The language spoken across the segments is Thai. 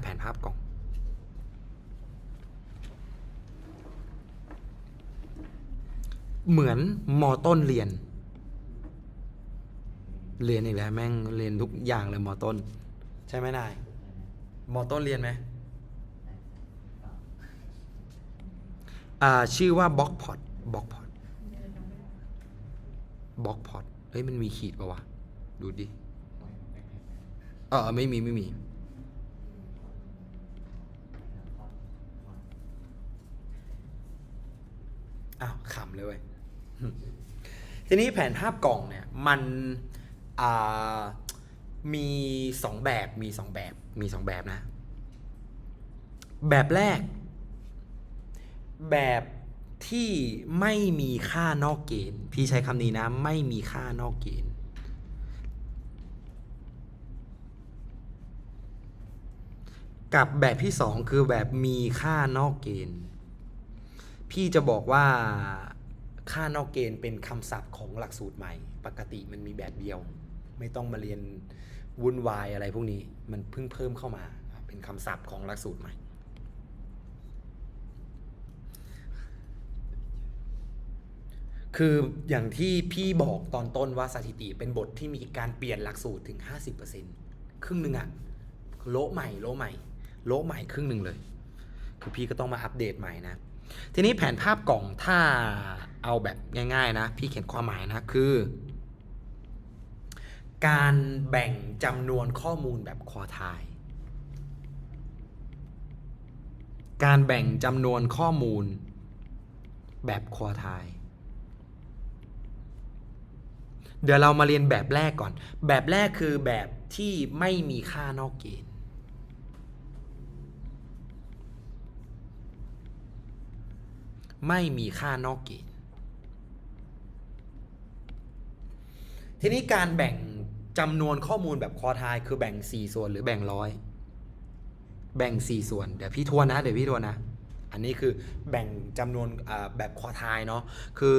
แผนภาพกล่อง เหมือนมอต้นเรียน เรียนอีกแล้วแม่งเรียนทุกอย่างเลยมอต้น ใช่ไหมนายมอต้นเรียนไหมอ่าชื่อว่าบล็อกพอดบล็อกพอดบล็อกพอดเฮ้ยมันมีขีดปะวะ ดูดิเออไม่มีไม่มี อ้าวขำเลยเว้ยทีนี้แผนภาพกล่องเนี่ยมันมีสองแบบมีสองแบบมีสองแบบนะ แบบแรก แบบที่ไม่มีค่านอกเกณฑ์ พี่ใช้คำนี้นะ ไม่มีค่านอกเกณฑ์ กับแบบที่สองคือแบบมีค่านอกเกณฑ์ พี่จะบอกว่าค่านอกเกณฑ์เป็นคำศัพท์ของหลักสูตรใหม่ ปกติมันมีแบบเดียว ไม่ต้องมาเรียนวุ่นวายอะไรพวกนี้มันเพิ่งเพิ่มเข้ามาเป็นคำศัพท์ของหลักสูตรใหม่ คืออย่างที่พี่บอกตอนต้นว่าสถิติเป็นบทที่มีการเปลี่ยนหลักสูตรถึง 50%ครึ่งหนึ่งอะโลใหม่โลใหม่ โลใหม่ครึ่งหนึ่งเลย คือพี่ก็ต้องมาอัปเดตใหม่นะ ทีนี้แผนภาพกล่องถ้าเอาแบบง่าย ๆ นะ พี่เขียนความหมายนะคือ การแบ่งจำนวนข้อมูลแบบคอทายการแบ่งจำนวนข้อมูลแบบคอทายเดี๋ยวเรามาเรียนแบบแรกก่อน แบบแรกคือแบบที่ไม่มีค่านอกเกณฑ์ ไม่มีค่านอกเกณฑ์ทีนี้การแบ่งจำนวนข้อมูลแบบคอทายคือแบ่ง 4 ส่วนหรือแบ่งร้อยแบ่ง 4 ส่วนเดี๋ยวพี่ทวนนะเดี๋ยวพี่ทวนนะอันนี้คือแบ่งจำนวนแบบคอทายเนาะคือ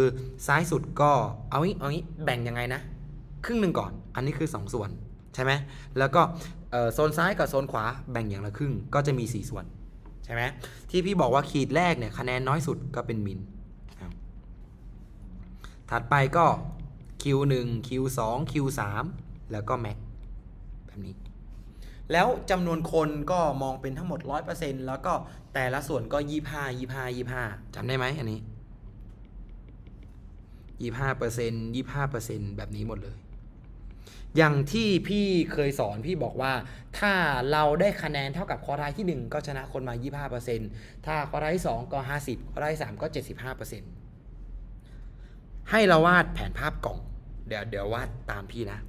ซ้ายสุดก็เอางี้เอางี้แบ่งยังไงนะ ครึ่งหนึ่งก่อน อันนี้คือ 2 ส่วนใช่ไหมแล้วก็โซนซ้ายกับโซนขวาแบ่งอย่างละครึ่งก็จะมี 4 ส่วน ใช่ไหมที่พี่บอกว่าขีดแรกเนี่ยคะแนนน้อยสุดก็เป็นมินถัดไปก็ Q1 Q2 Q3 แล้วก็แม็กแบบนี้ แล้วจำนวนคนก็มองเป็นทั้งหมด 100%แล้วก็แต่ละส่วนก็ 25 25 25จำได้ไหมอันนี้ 25% 25%แบบนี้หมดเลย อย่างที่พี่เคยสอนพี่บอกว่า ถ้าเราได้คะแนนเท่ากับคอร์ไทที่ 1 ก็ชนะคนมา 25%ถ้าคอร์ไทที่ 2 ก็ 50คอร์ไทที่ 3 ก็ 75%ให้เราวาดแผนภาพกล่อง เดี๋ยวเดี๋ยววาดตามพี่นะ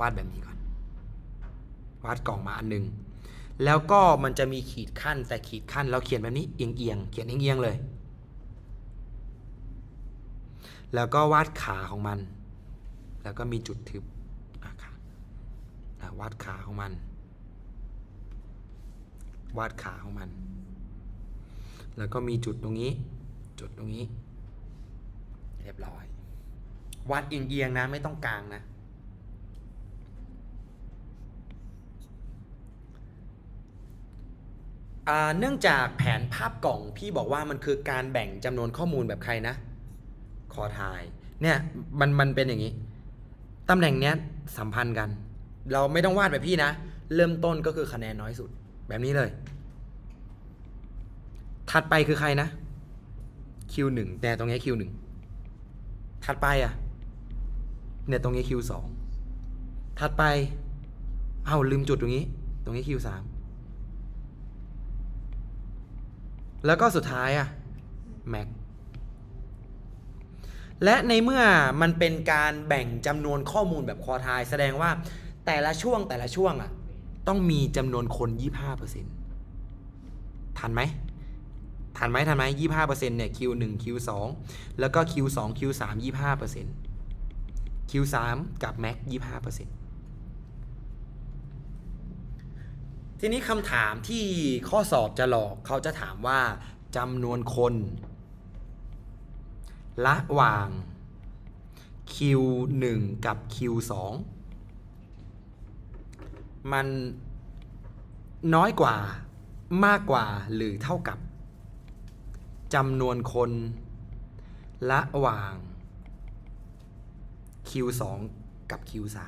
วาดแบบนี้ก่อน วาดกล่องมาอันหนึง แล้วก็มันจะมีขีดขั้นแต่ขีดขั้นเราเขียนแบบนี้เอียงเอียงเขียนเอียงเอียงเลย แล้วก็วาดขาของมัน แล้วก็มีจุดทึบอะค่ะวาดขาของมัน วาดขาของมัน แล้วก็มีจุดตรงนี้ จุดตรงนี้ เรียบร้อย วาดเอียงๆนะไม่ต้องกลางนะอ่าเนื่องจากแผนภาพกล่องพี่บอกว่ามันคือการแบ่งจำนวนข้อมูลแบบใครนะคอทาย เนี่ยมันมันเป็นอย่างนี้ ตำแหน่งเนี้ยสัมพันธ์กัน เราไม่ต้องวาดแบบพี่นะ เริ่มต้นก็คือคะแนนน้อยสุด แบบนี้เลย ถัดไปคือใครนะ Q1 แต่ตรงนี้ Q1 ถัดไปอะ เนี่ยตรงนี้ Q2 ถัดไป เอ้าลืมจุดตรงนี้ ตรงนี้ Q3 แล้วก็สุดท้ายอะ Max และในเมื่อมันเป็นการแบ่งจำนวนข้อมูลแบบคอทาย แสดงว่าแต่ละช่วงแต่ละช่วงอะต้องมีจำนวนคน 25%ทันไหมทันไหมทันไหม25%เซ็นต์เนี่ย Q1 Q2 แล้วก็ Q2 Q3 25% Q3 กับ Max 25%ทีนี้คำถามที่ข้อสอบจะหลอกเขาจะถามว่าจำนวนคน ระหว่าง Q1 กับ Q2 มันน้อยกว่ามากกว่าหรือเท่ากับจำนวนคนระหว่าง Q2 กับ Q3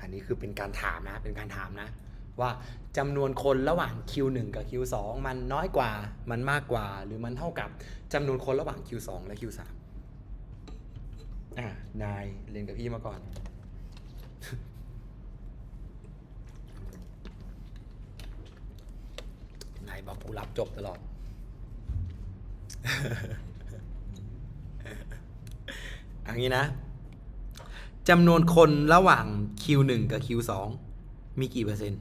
อันนี้คือเป็นการถามนะ เป็นการถามนะ ว่าจำนวนคนระหว่าง Q1 กับ Q2 มันน้อยกว่า มันมากกว่า หรือมันเท่ากับจำนวนคนระหว่าง Q2 และ Q3 อะนายเรียนกับพี่มาก่อน นายบอกกูรับจบตลอด อันนี้นะจำนวนคนระหว่าง Q1 กับ Q2 มีกี่เปอร์เซ็นต์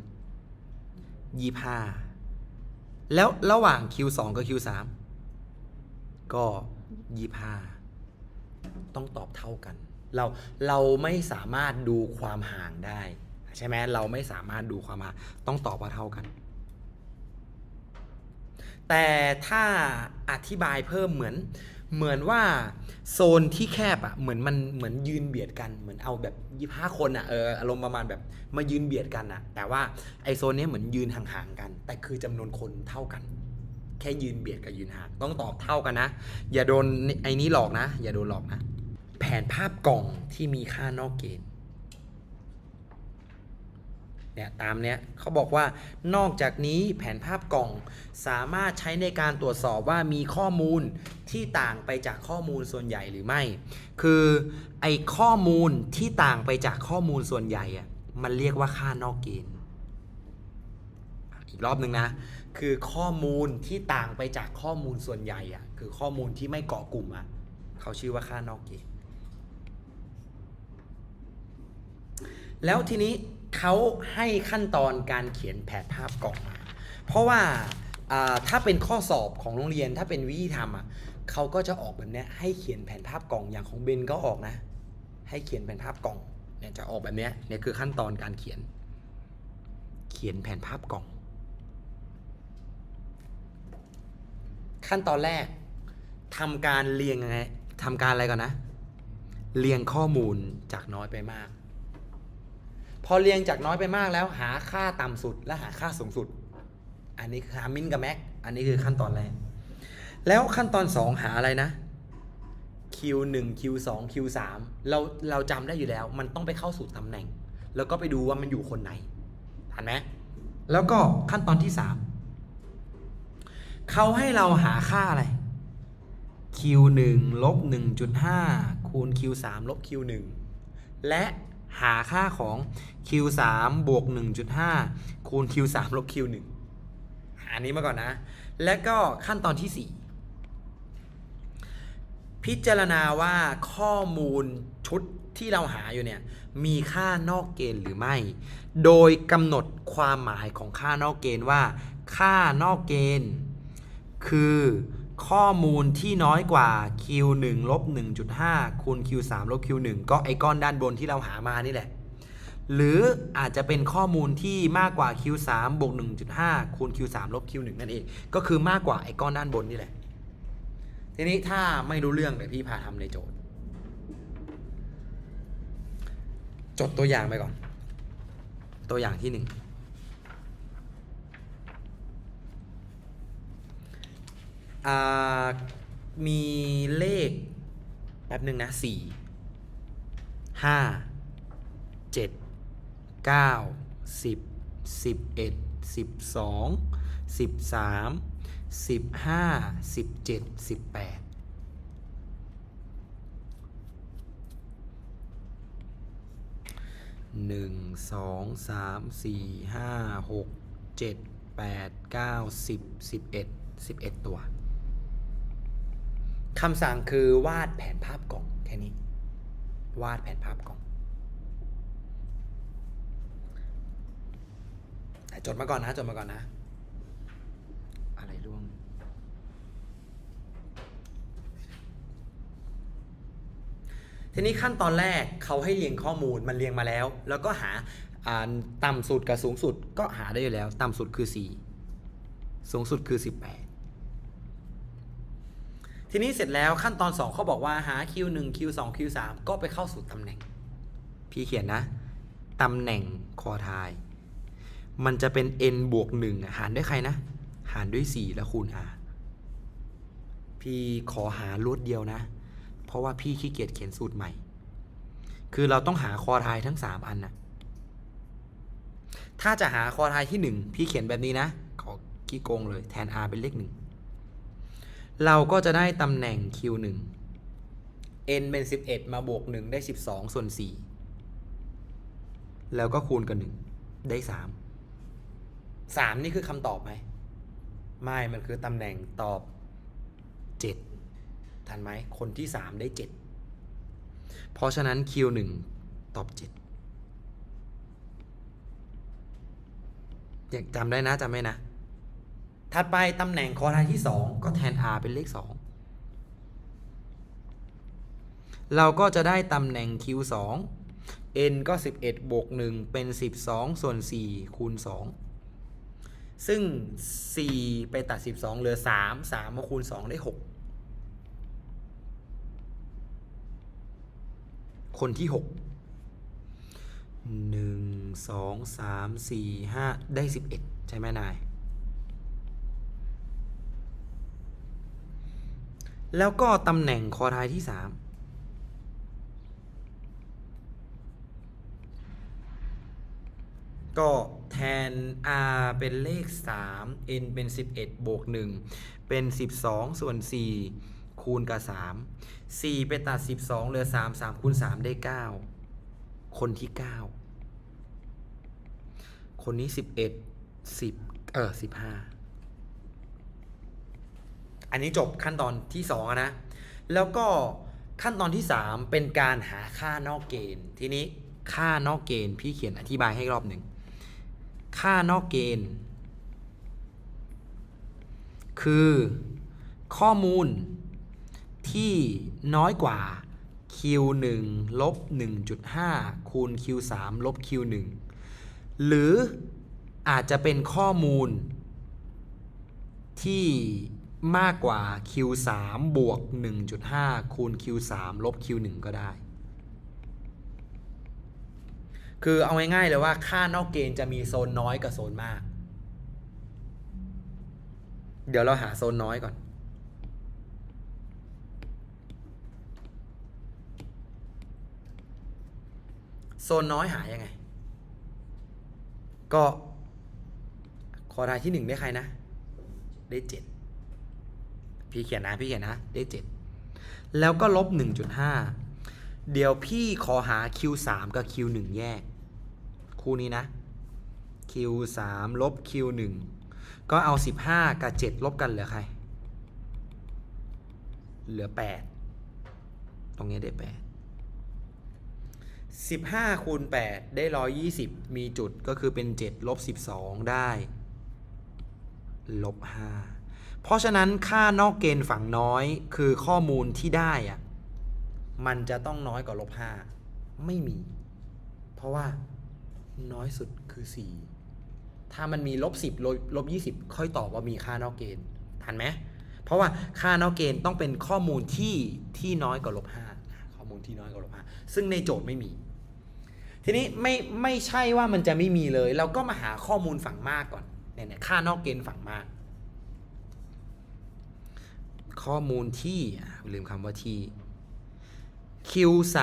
ยี่ห้าแล้วระหว่าง Q2 กับ Q3 ก็ยี่ห้าต้องตอบเท่ากัน เราเราไม่สามารถดูความห่างได้ ใช่ไหมเราไม่สามารถดูความห่างต้องตอบว่าเท่ากัน แต่ถ้าอธิบายเพิ่มเหมือน เหมือนว่าโซนที่แคบอะเหมือนมันเหมือนยืนเบียดกันเหมือนเอาแบบยี่ห้าคนอะเอออารมณ์ประมาณแบบมายืนเบียดกันอะ แต่ว่าไอโซนนี้เหมือนยืนห่างๆกัน แต่คือจำนวนคนเท่ากัน แค่ยืนเบียดกับยืนห่างต้องตอบเท่ากันนะ อย่าโดนไอ้นี้หลอกนะ อย่าโดนหลอกนะ แผนภาพกล่องที่มีค่านอกเกณฑ์ เนี่ยตามเนี้ยเขาบอกว่านอกจากนี้แผนภาพกล่องสามารถใช้ในการตรวจสอบว่ามีข้อมูลที่ต่างไปจากข้อมูลส่วนใหญ่หรือไม่ คือไอข้อมูลที่ต่างไปจากข้อมูลส่วนใหญ่อะมันเรียกว่าค่านอกเกณฑ์อีกรอบหนึ่งนะคือข้อมูลที่ต่างไปจากข้อมูลส่วนใหญ่อะคือข้อมูลที่ไม่เกาะกลุ่มอะเขาชื่อว่าค่านอกเกณฑ์แล้วทีนี้ เขาให้ขั้นตอนการเขียนแผนภาพกล่องมา เพราะว่าถ้าเป็นข้อสอบของโรงเรียนถ้าเป็นวิธีทำอะเขาก็จะออกแบบนี้ให้เขียนแผนภาพกล่องอย่างของเบนก็ออกนะ ให้เขียนแผนภาพกล่องเนี่ยจะออกแบบนี้เนี่ยคือขั้นตอนการเขียน เขียนแผนภาพกล่อง ขั้นตอนแรกทำการเรียงยังไงทำการอะไรก่อนนะ เรียงข้อมูลจากน้อยไปมาก พอเรียงจากน้อยไปมากแล้วหาค่าต่ำสุดและหาค่าสูงสุด อันนี้คือหามินกับแม็ก อันนี้คือขั้นตอนแรก แล้วขั้นตอน 2 หาอะไรนะ Q1 Q2 Q3 เราเราจำได้อยู่แล้ว มันต้องไปเข้าสู่ตำแหน่ง แล้วก็ไปดูว่ามันอยู่คนไหนทันไหมแล้วก็ขั้นตอนที่ 3 เขาให้เราหาค่าอะไร Q1 ลบ1.5คูณ Q3 ลบ Q1 และ หาค่าของ Q3 บวก 1.5 คูณ Q3 ลบ Q1 หาอันนี้มาก่อนนะ และก็ขั้นตอนที่ 4 พิจารณาว่าข้อมูลชุดที่เราหาอยู่เนี่ย มีค่านอกเกณฑ์หรือไม่ โดยกำหนดความหมายของค่านอกเกณฑ์ว่า ค่านอกเกณฑ์ คือ ข้อมูลที่น้อยกว่า Q1 ลบ1.5คูณ Q3 ลบ Q1 ก็ไอก้อนด้านบนที่เราหามานี่แหละ หรืออาจจะเป็นข้อมูลที่มากกว่า Q3 บวก1.5คูณ Q3 ลบ Q1 นั่นเอง ก็คือมากกว่าไอก้อนด้านบนนี่แหละ ทีนี้ถ้าไม่รู้เรื่องเดี๋ยวพี่พาทำในโจทย์ จดตัวอย่างไปก่อน ตัวอย่างที่หนึ่ง อ่ามีเลขแป๊บหนึ่งนะสี่ห้าเจ็ดเก้าสิบสิบเอ็ดสิบสองสิบสามสิบห้าสิบเจ็ดสิบแปดหนึ่งสองสามสี่ห้าหกเจ็ดแปดเก้าสิบสิบเอ็ดสิบเอ็ดตัว คำสั่งคือวาดแผนภาพกล่องแค่นี้ วาดแผนภาพกล่องจดมาก่อนนะจดมาก่อนนะ อะไรร่วงทีนี้ขั้นตอนแรกเขาให้เรียงข้อมูลมันเรียงมาแล้ว แล้วก็หาอ่าต่ำสุดกับสูงสุดก็หาได้อยู่แล้ว ต่ำสุดคือ 4 สูงสุดคือ 18 ทีนี้เสร็จแล้วขั้นตอน 2เขาบอกว่าหา Q1 Q2 Q3 ก็ไปเข้าสู่ตำแหน่ง พี่เขียนนะตำแหน่งคอทาย มันจะเป็น n บวก1หารด้วยใครนะ หารด้วย 4 แล้วคูณ r พี่ขอหารวดเดียวนะ เพราะว่าพี่ขี้เกียจเขียนสูตรใหม่ คือเราต้องหาคอทายทั้ง 3 อันนะถ้าจะหาคอทายที่ 1 พี่เขียนแบบนี้นะ ขอขี้โกงเลยแทน r เป็นเลข1 เราก็จะได้ตำแหน่ง q1 n เป็น 11 มาบวก 1 ได้ 12 ส่วน 4 แล้วก็คูณกับ1ได้ 3 3 นี่คือคำตอบไหม ไม่ มันคือตำแหน่งตอบ 7 ทันไหม คนที่ 3 ได้ 7 เพราะฉะนั้น Q1 ตอบ7ยังจำได้นะจำไว้นะ ถัดไปตำแหน่งคอทายที่ 2 ก็แทน r เป็นเลข 2 เราก็จะได้ตำแหน่ง q2 n ก็ 11บวก1เป็น 12 ส่วน 4 คูณ 2 ซึ่ง 4 ไปตัด 12 เหลือ 3 3มาคูณ 2 ได้ 6 คนที่6 1 2 3 4 5ได้11ใช่ไหมนาย แล้วก็ตำแหน่งคอทายที่3ก็แทน r เป็นเลข 3 n เป็น 11 บวก 1 เป็น 12 ส่วน 4 คูณกับ 3 4 ไปตัด 12 เหลือ 3 3 คูณ 3 ได้ 9 คนที่ 9 คนนี้ 11 10 เออ 15 อันนี้จบขั้นตอนที่2อะนะ แล้วก็ขั้นตอนที่ 3 เป็นการหาค่านอกเกณฑ์ ทีนี้ค่านอกเกณฑ์พี่เขียนอธิบายให้รอบหนึ่ง ค่านอกเกณฑ์ คือข้อมูลที่น้อยกว่า q1 ลบ 1.5 คูณ q3 ลบ q1 หรืออาจจะเป็นข้อมูลที่ มากกว่า q3 บวก 1.5 คูณ q3 ลบ q1 ก็ได้ คือเอาง่ายๆเลยว่าค่านอกเกณฑ์จะมีโซนน้อยกับโซนมาก เดี๋ยวเราหาโซนน้อยก่อน โซนน้อยหายังไง ก็ คอทายที่หนึ่งได้ใครนะ ได้เจ็ด พี่เขียนนะพี่เขียนนะได้เจ็ดแล้วก็ลบ 1.5 เดี๋ยวพี่ขอหา Q3 กับ Q1 แยก คู่นี้นะ Q3 ลบ Q1 ก็เอา 15 กับ 7 ลบกันเหลือใคร เหลือ 8 ตรงนี้ได้ 8 15คูณ8ได้ 120 มีจุดก็คือเป็น 7 ลบ 12 ได้ ลบ 5 เพราะฉะนั้นค่านอกเกณฑ์ฝั่งน้อยคือข้อมูลที่ได้อะมันจะต้องน้อยกว่าลบ5ไม่มี เพราะว่าน้อยสุดคือ4ถ้ามันมีลบ10ลบลบ20ค่อยตอบว่ามีค่านอกเกณฑ์ทันไหมเพราะว่าค่านอกเกณฑ์ต้องเป็นข้อมูลที่ที่น้อยกว่าลบ5ข้อมูลที่น้อยกว่าลบ5ซึ่งในโจทย์ไม่มี ทีนี้ไม่ไม่ใช่ว่ามันจะไม่มีเลย เราก็มาหาข้อมูลฝั่งมากก่อนเนี่ยค่านอกเกณฑ์ฝั่งมาก ข้อมูลที่ลืมคำว่าที่ Q3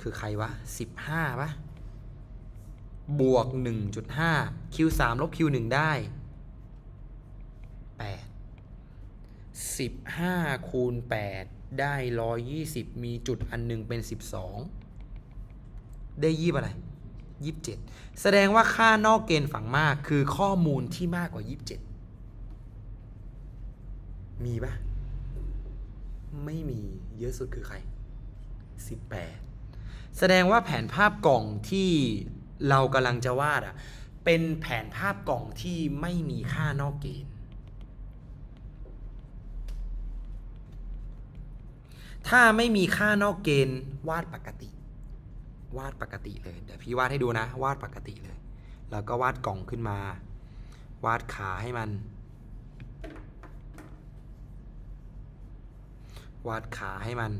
คือใครวะ 15ปะบวก 1.5 Q3 ลบ Q1 ได้ 8 15 คูณ 8 ได้ 120 มีจุดอันหนึงเป็น 12 ได้ยี่อะไร 27 แสดงว่าค่านอกเกณฑ์ฝั่งมากคือข้อมูลที่มากกว่า 27 มีปะ ไม่มีเยอะสุดคือใคร 18 แสดงว่าแผนภาพกล่องที่เรากำลังจะวาดอะเป็นแผนภาพกล่องที่ไม่มีค่านอกเกณฑ์ ถ้าไม่มีค่านอกเกณฑ์วาดปกติ วาดปกติเลย เดี๋ยวพี่วาดให้ดูนะ วาดปกติเลย แล้วก็วาดกล่องขึ้นมา วาดขาให้มัน วาดขาให้มัน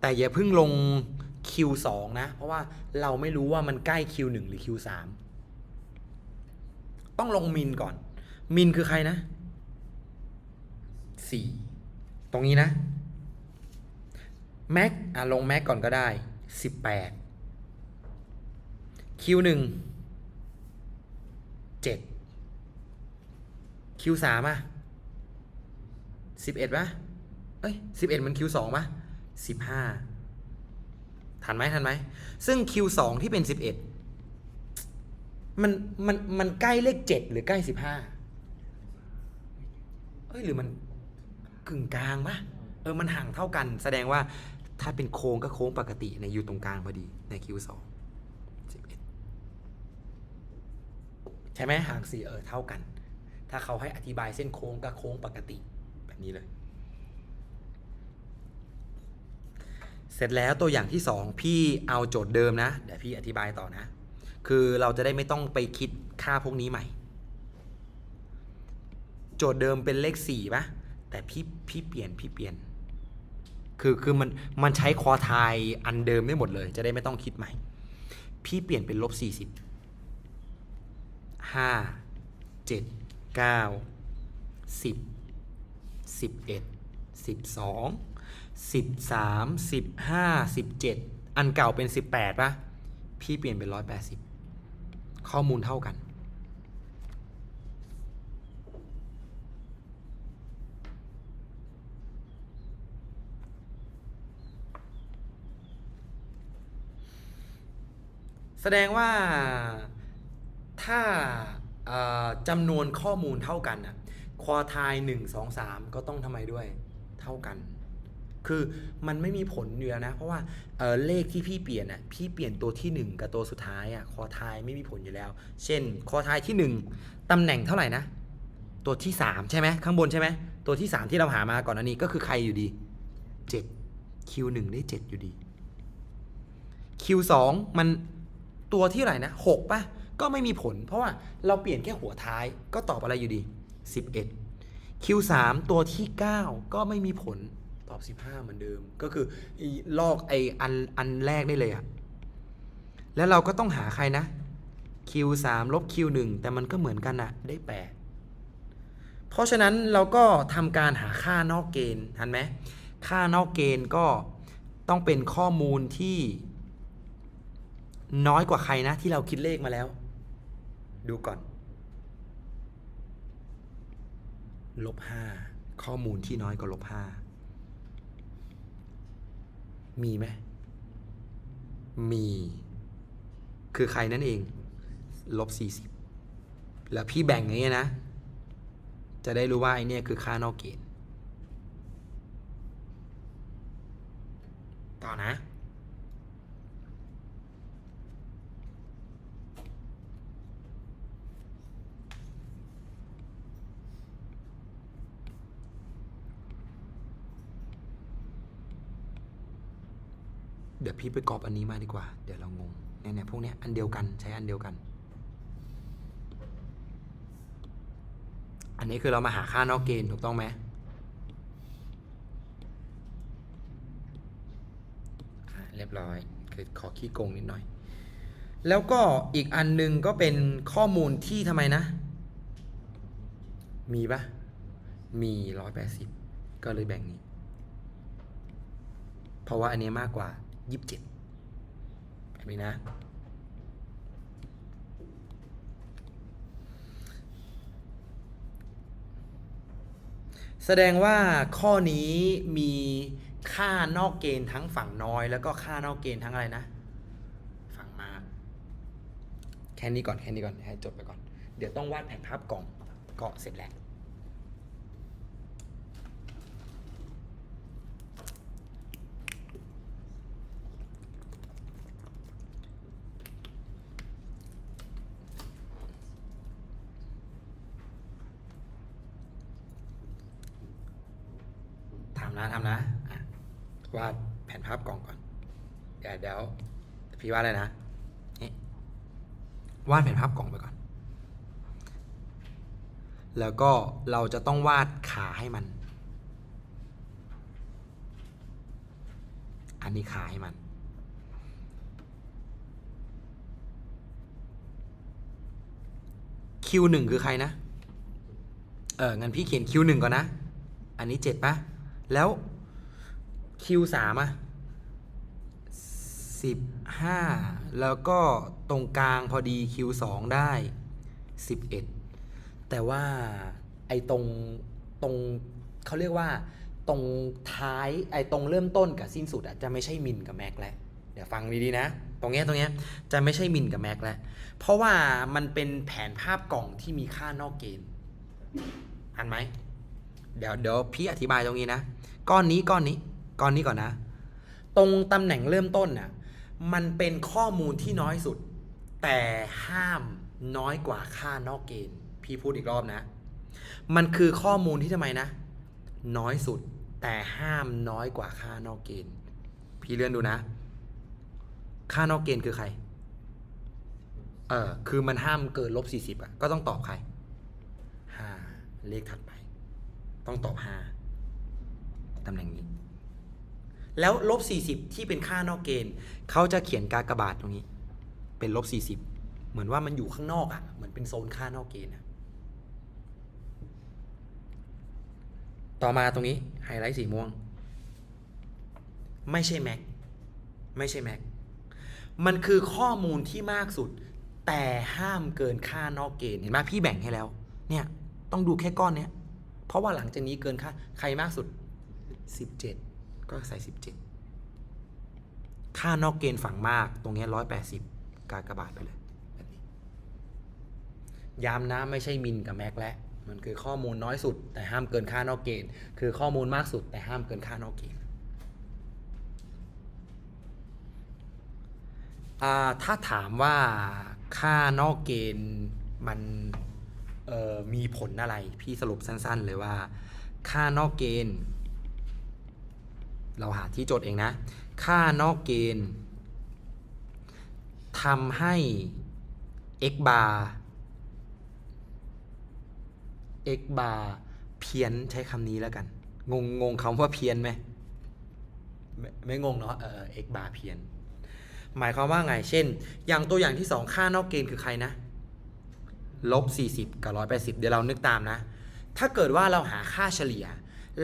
แต่อย่าเพิ่งลง Q2 นะ เพราะว่าเราไม่รู้ว่ามันใกล้ Q1 หรือ Q3 ต้องลงมินก่อน มินคือใครนะ 4 ตรงนี้นะ แม็กอะลงแม็กก่อนก็ได้ 18 Q1 7 Q3 อะ 11ป่ะ เอ้ย11มัน Q2 ป่ะ15ทันไหมทันไหม ซึ่ง Q2 ที่เป็น11มันมันมันใกล้เลข7หรือใกล้15เอ้ยหรือมันกึ่งกลางปะเออมันห่างเท่ากัน แสดงว่าถ้าเป็นโค้งก็โค้งปกติในอยู่ตรงกลางพอดีใน Q2 11ใช่ไหมห่างสี่เออเท่ากัน ถ้าเขาให้อธิบายเส้นโค้งก็โค้งปกติแบบนี้เลย เสร็จแล้วตัวอย่างที่สองพี่เอาโจทย์เดิมนะเดี๋ยวพี่อธิบายต่อนะ คือเราจะได้ไม่ต้องไปคิดค่าพวกนี้ใหม่ โจทย์เดิมเป็นเลขสี่ปะแต่พี่พี่เปลี่ยนพี่เปลี่ยน คือคือมันมันใช้คอทายอันเดิมได้หมดเลย จะได้ไม่ต้องคิดใหม่ พี่เปลี่ยนเป็นลบสี่สิบห้าเจ็ ดเก้าสิบสามสิบห้าสิบเจ็ดอันเก่าเป็นสิบแปดปะพี่เปลี่ยนเป็นร้อยแปดสิบข้อมูลเท่ากัน แสดงว่าถ้าจำนวนข้อมูลเท่ากันอะควอทายหนึ่งสองสามก็ต้องทำไมด้วยเท่ากัน คือมันไม่มีผลอยู่แล้วนะ เพราะว่าเเลขที่พี่เปลี่ยนอะพี่เปลี่ยนตัวที่ 1 กับตัวสุดท้ายอะคอทายไม่มีผลอยู่แล้ว เช่นคอทายที่ 1ตำแหน่งเท่าไหร่นะ ตัวที่ 3 ใช่ไหมข้างบนใช่ไหมตัวที่ 3 ที่เราหามาก่อนอันนี้ก็คือใครอยู่ดี 7 Q1 ได้ 7 อยู่ดี Q2 มันตัวที่ไหร่นะ6ป่ะก็ไม่มีผล เพราะว่าเราเปลี่ยนแค่หัวท้ายก็ตอบอะไรอยู่ดี 11 Q3 ตัวที่ 9 ก็ไม่มีผล ตอบ 15 เหมือนเดิม ก็คือลอกไออันอันแรกได้เลยอะแล้วเราก็ต้องหาใครนะ Q3 ลบ Q1 แต่มันก็เหมือนกันอะได้ 8 เพราะฉะนั้นเราก็ทำการหาค่านอกเกณฑ์ทันไหมค่านอกเกณฑ์ก็ต้องเป็นข้อมูลที่ น้อยกว่าใครนะที่เราคิดเลขมาแล้ว ดูก่อนลบห้าข้อมูลที่น้อยกว่าลบห้า มีไหมมี คือใครนั่นเองลบสี่สิบแล้วพี่แบ่งอย่างเงี้ยนะ จะได้รู้ว่าไอเนี่ยคือค่านอกเกณฑ์ต่อนะ เดี๋ยวพี่ไปกรอบอันนี้มาดีกว่า เดี๋ยวเรางงเนี่ยเนี่ยพวกเนี้ยอันเดียวกันใช้อันเดียวกัน อันนี้คือเรามาหาค่านอกเกณฑ์ถูกต้องไหมเรียบร้อยคือขอขี้โกงนิดหน่อย แล้วก็อีกอันหนึงก็เป็นข้อมูลที่ทำไมนะ มีปะมีร้อยแปดสิบก็เลยแบ่งนี้ เพราะว่าอันนี้มากกว่า 27แบบนี้นะ แสดงว่าข้อนี้มีค่านอกเกณฑ์ทั้งฝั่งน้อย แล้วก็ค่านอกเกณฑ์ทั้งอะไรนะ ฝั่งมาก แค่นี้ก่อนแค่นี้ก่อนให้จบไปก่อน เดี๋ยวต้องวาดแผนภาพกล่องก็เสร็จแล้ว ทำนะทำนะวาดแผนภาพกล่องก่อนเดี๋ยวเดี๋ยวพี่วาดเลยนะนี่วาดแผนภาพกล่องไปก่อน แล้วก็เราจะต้องวาดขาให้มัน อันนี้ค่าให้มัน Q1 คือใครนะ เอองั้นพี่เขียน Q1 ก่อนนะ อันนี้7ปะ แล้ว Q3 อะ15 แล้วก็ตรงกลางพอดี Q2 ได้ 11 แต่ว่าไอ้ตรงตรงเขาเรียกว่าตรงท้ายไอ้ตรงเริ่มต้นกับสิ้นสุดอะจะไม่ใช่มินกับแม็กแล้วเดี๋ยวฟังดีๆนะ ตรงเนี้ยตรงเนี้ยจะไม่ใช่มินกับแม็กแล้ว เพราะว่ามันเป็นแผนภาพกล่องที่มีค่านอกเกณฑ์อันไหม เดี๋ยวเดี๋ยวพี่อธิบายตรงนี้นะ ก้อนนี้ก้อนนี้ ก้อนนี้ก่อนนะ ตรงตำแหน่งเริ่มต้นน่ะมันเป็นข้อมูลที่น้อยสุด แต่ห้ามน้อยกว่าค่านอกเกณฑ์ พี่พูดอีกรอบนะ มันคือข้อมูลที่ทำไมนะ น้อยสุด แต่ห้ามน้อยกว่าค่านอกเกณฑ์ พี่เลื่อนดูนะ ค่านอกเกณฑ์คือใคร เออคือมันห้ามเกินลบสี่สิบอะ ก็ต้องตอบใครห้าเลขถัดไป ต้องตอบห้าตำแหน่งนี้ แล้วลบสี่สิบที่เป็นค่านอกเกณฑ์เขาจะเขียนกากบาทตรงนี้ เป็นลบสี่สิบเหมือนว่ามันอยู่ข้างนอกอะเหมือนเป็นโซนค่านอกเกณฑ์อะต่อมาตรงนี้ไฮไลท์สีม่วง ไม่ใช่แม็กไม่ใช่แม็กมันคือข้อมูลที่มากสุด แต่ห้ามเกินค่านอกเกณฑ์เห็นไหมพี่แบ่งให้แล้ว เนี่ย ต้องดูแค่ก้อนเนี้ย เพราะว่าหลังจากนี้เกินค่าใครมากสุด 17 ก็ใส่ 17 ค่านอกเกณฑ์ฝั่งมากตรงนี้ร้อยแปดสิบกากบาทไปเลยแบบนี้ย้ำนะไม่ใช่มินกับแม็กแล้วมันคือข้อมูลน้อยสุด แต่ห้ามเกินค่านอกเกณฑ์ คือข้อมูลมากสุด แต่ห้ามเกินค่านอกเกณฑ์ถ้าถามว่าค่านอกเกณฑ์มัน มีผลอะไร พี่สรุปสั้น ๆ เลยว่า ค่านอกเกณฑ์ เราหาที่โจทย์เองนะ ค่านอกเกณฑ์ทำให้ x bar x bar เพี้ยนใช้คำนี้แล้วกัน งงงงคำว่าเพี้ยนไหมไม่ไม่งงเนาะเออ x bar เพี้ยน หมายความว่าไง เช่น อย่างตัวอย่างที่สองค่านอกเกณฑ์คือใครนะ ลบ 40 กับ 180 เดี๋ยวเรานึกตามนะ ถ้าเกิดว่าเราหาค่าเฉลี่ย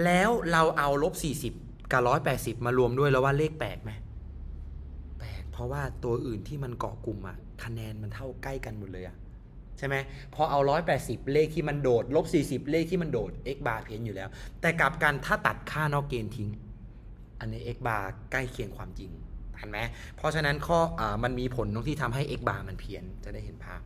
แล้วเราเอาลบ 40 กับ 180 มารวมด้วยแล้วว่าเลขแปลกไหมแปลกเพราะว่าตัวอื่นที่มันเกาะกลุ่มอะคะแนนมันเท่าใกล้กันหมดเลยอะใช่ไหมพอเอา 180 เลขที่มันโดดลบ 40 เลขที่มันโดด x bar เพี้ยนอยู่แล้ว แต่กลับกันถ้าตัดค่านอกเกณฑ์ทิ้ง อันนี้ x bar ใกล้เคียงความจริงเห็นไหมเพราะฉะนั้นข้ออมันมีผลตรงที่ทำให้ x bar มันเพี้ยนจะได้เห็นภาพ